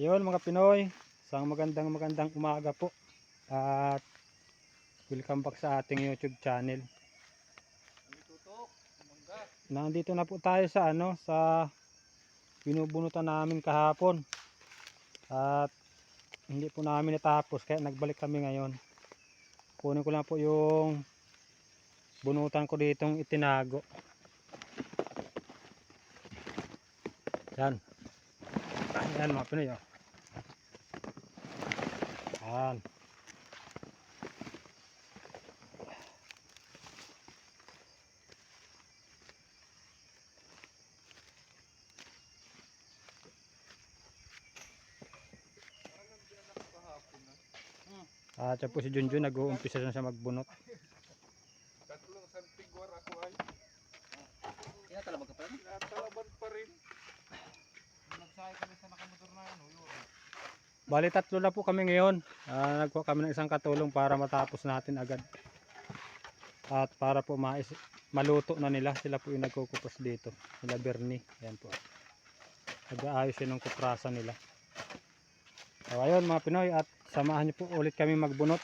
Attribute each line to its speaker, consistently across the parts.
Speaker 1: Yun mga Pinoy, isang magandang magandang umaga po. At welcome back sa ating YouTube channel. Nandito na po tayo sa ano, sa binubunutan namin kahapon. At hindi po namin natapos kaya nagbalik kami ngayon. Kunin ko lang po yung bunutan ko ditong itinago. Yan. Yan mga Pinoy. Oh. Yan. At siya po si Junjun nag-uumpisa na siya magbunot.
Speaker 2: Tatlong santigwar ako ay
Speaker 3: Tinatalabag ka pa rin?
Speaker 2: natalaban pa rin.
Speaker 3: Nagsakay kami sa nakamotor na ano, yun.
Speaker 1: Bali tatlo na po kami ngayon. Ah, nagkuha kami ng isang katulong para matapos natin agad. At para po mais maluto na nila. Sila po yung nagkukupras dito. Sila Bernie. Ayan po. Nag-aayos yun ng kuprasan nila. So ayun mga Pinoy at samahan niyo po ulit kami magbunot.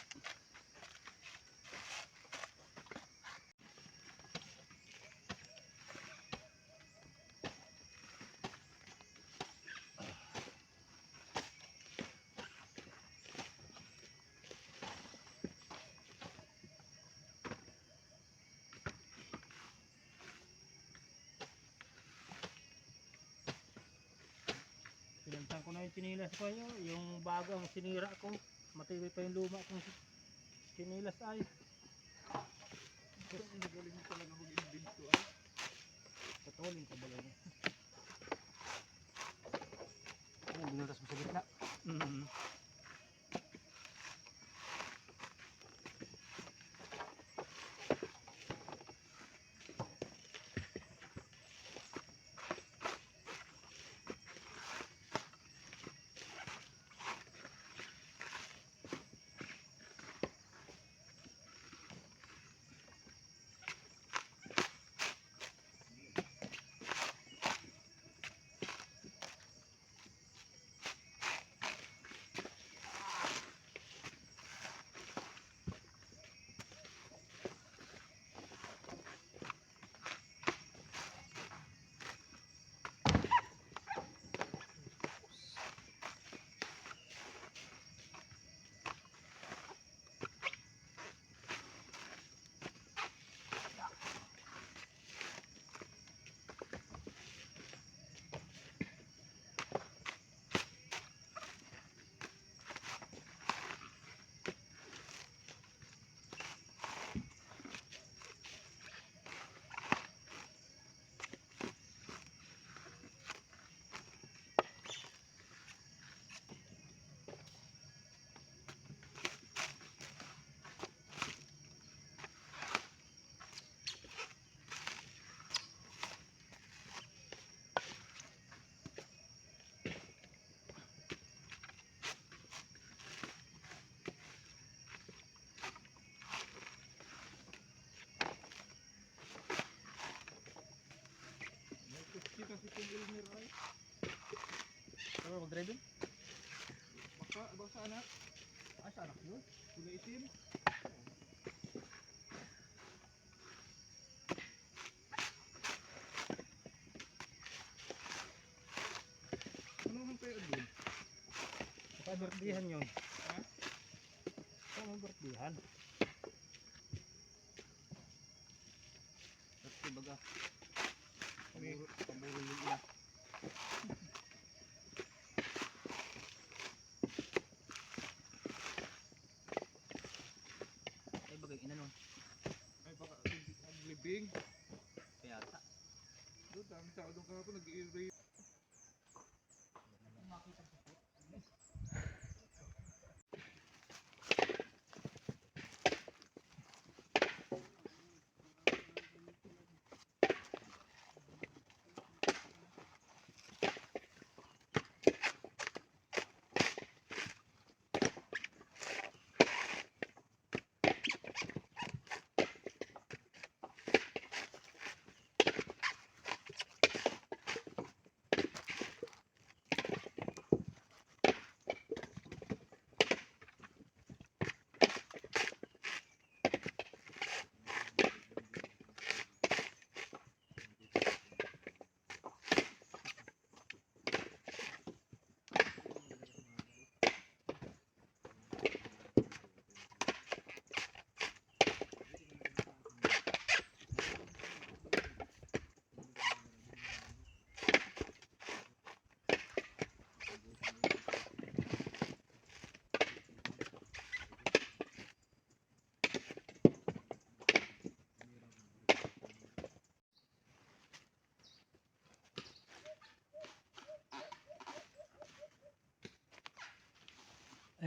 Speaker 1: Pinalitan ko na yung sinilas ko yun. Yung bago ang sinira ko. Matibay pa yung luma kong sinilas ay.
Speaker 2: Magaling mo talaga mag-invento ay.
Speaker 1: Patulin ko ba yun? Ayan, binutas mo sa gitna. Mm
Speaker 2: Kita anak.
Speaker 1: Ay, sa anak yun.
Speaker 2: Kulay itim. Ano ang tayo doon?
Speaker 1: Sa birthdayan yun.
Speaker 2: Ha?
Speaker 1: Sa birthdayan.
Speaker 3: Kasi baga,
Speaker 2: May
Speaker 3: pamuro, pamuro yung iya. Ay bagay, ina nun.
Speaker 2: ay baka ang libing.
Speaker 3: Kaya ta.
Speaker 2: Doon, dami tao doon kahapon nag-i-erase.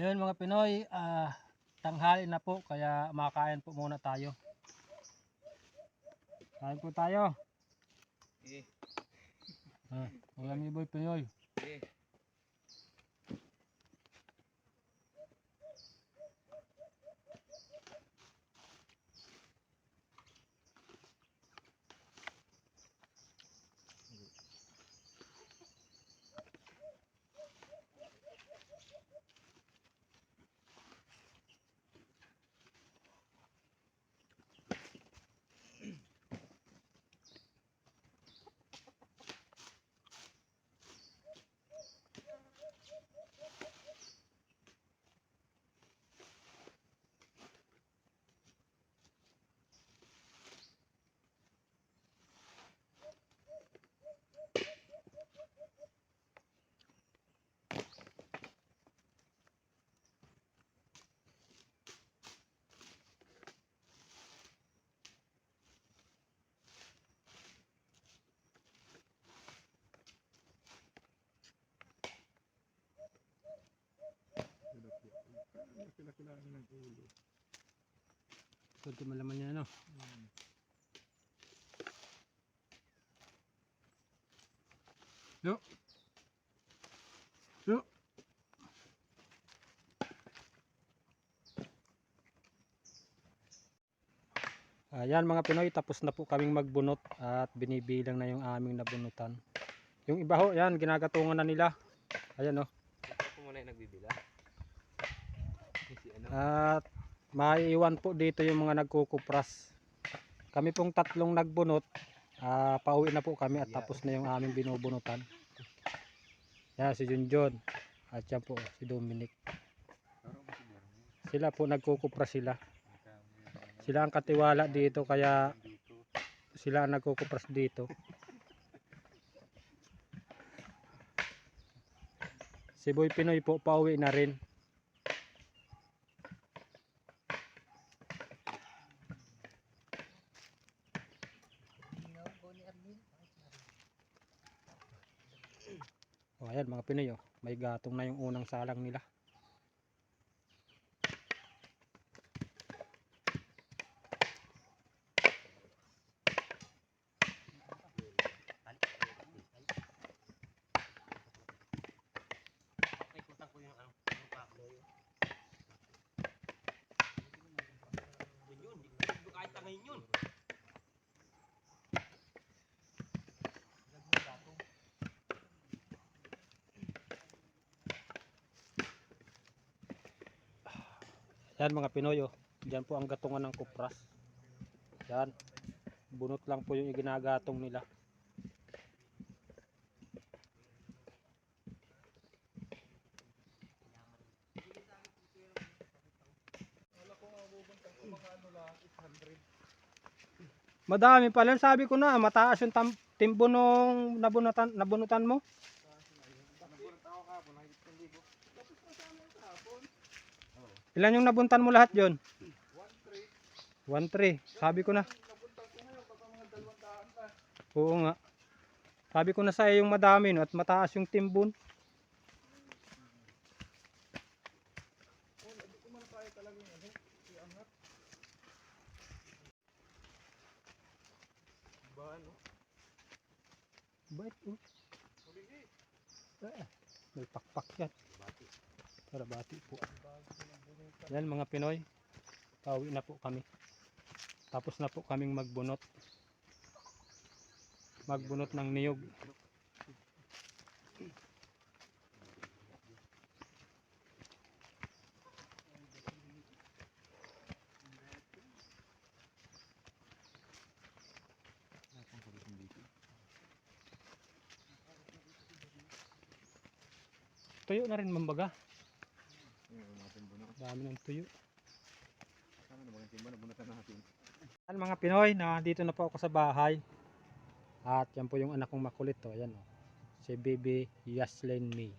Speaker 1: Ayun mga Pinoy, ah, tanghali na po kaya makain po muna tayo. Kain po tayo.
Speaker 3: Eh,
Speaker 1: Ah, ulam ni Boy Pinoy.
Speaker 2: Kila-kilaan ng ulo.
Speaker 1: Kunti malaman niya ano. Yo. Yo. Ayan mga Pinoy, tapos na po kaming magbunot at binibilang na yung aming nabunutan. Yung iba ho, yan, ginagatungan na nila. Ayan oh.
Speaker 3: Ako muna yung nagbibila.
Speaker 1: At maiiwan po dito yung mga nagkukupras. Kami pong tatlong nagbunot, ah, pauwi na po kami at tapos na yung aming binubunutan. Yan si Junjun at yan po si Dominic. Sila po nagkukupras sila. Sila ang katiwala dito kaya sila ang nagkukupras dito. Si Boy Pinoy po pauwi na rin. O ayan mga Pinoy oh. May gatong na yung unang salang nila.
Speaker 3: Naikutan ko yung ano, yung paklo yun. Yun yun, di ko kahit tangayin yun.
Speaker 1: Yan mga Pinoy oh. Diyan po ang gatungan ng kupras. Yan. Bunot lang po yung iginagatong nila. Madami pala. Sabi ko na, mataas yung timbo nung nabunutan, nabunutan mo. Ilan yung nabuntan mo lahat yon? 1-3. Sabi ko na. Oo nga. Sabi ko na sa yung madami no, at mataas yung timbon. Bait oh. Eh, may pakpak yan. Para bati po. Yan mga Pinoy. Pauwi na po kami. Tapos na po kaming magbunot. Magbunot ng niyog. Tuyo na rin mambaga. Dami ng tuyo. Yan mga Pinoy, na dito na po ako sa bahay. At yan po yung anak kong makulit to. Ayan oh. Si Baby Yaslin May.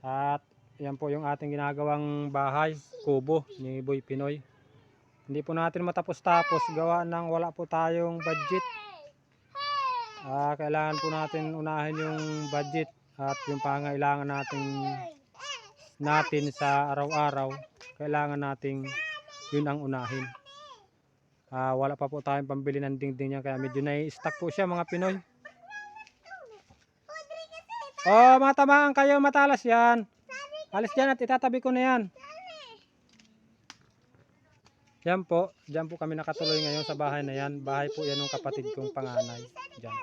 Speaker 1: At yan po yung ating ginagawang bahay, kubo ni Boy Pinoy. Hindi po natin matapos-tapos gawa ng wala po tayong budget. Ah, kailangan po natin unahin yung budget at yung pangailangan nating natin sa araw-araw, kailangan nating yun ang unahin. Ah, wala pa po tayong pambili ng dingding niya kaya medyo nai-stack po siya mga Pinoy. Oh, matamaan kayo, matalas yan. Alis dyan at itatabi ko na yan. Yan po, dyan po kami nakatuloy ngayon sa bahay na yan. Bahay po yan ng kapatid kong panganay. Dyan.